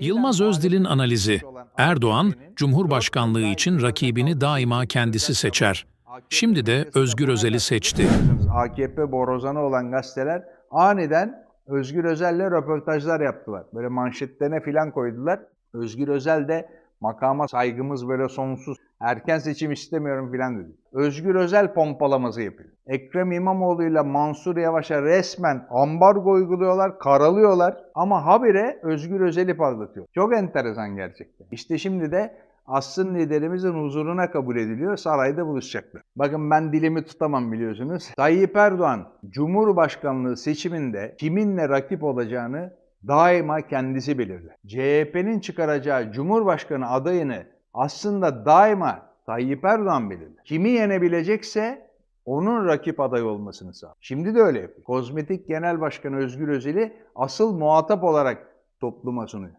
Yılmaz Özdil'in analizi. Erdoğan, Cumhurbaşkanlığı için rakibini daima kendisi seçer. Şimdi de Özgür Özel'i seçti. AKP borazanı olan gazeteler aniden Özgür Özel'le röportajlar yaptılar. Böyle manşetlerine filan koydular. Özgür Özel de makama saygımız böyle sonsuz. Erken seçim istemiyorum filan dedi. Özgür Özel pompalaması yapıyor. Ekrem İmamoğlu ile Mansur Yavaş'a resmen ambargo uyguluyorlar, karalıyorlar ama habire Özgür Özel'i parlatıyor. Çok enteresan gerçekten. İşte şimdi de Asrın liderimizin huzuruna kabul ediliyor. Sarayda buluşacaklar. Bakın ben dilimi tutamam biliyorsunuz. Tayyip Erdoğan Cumhurbaşkanlığı seçiminde kiminle rakip olacağını daima kendisi belirler. CHP'nin çıkaracağı Cumhurbaşkanı adayını aslında daima Tayyip Erdoğan belirler. Kimi yenebilecekse onun rakip aday olmasını sağlar. Şimdi de öyle yapıyor. Kozmetik Genel Başkanı Özgür Özel'i asıl muhatap olarak topluma sunuyor.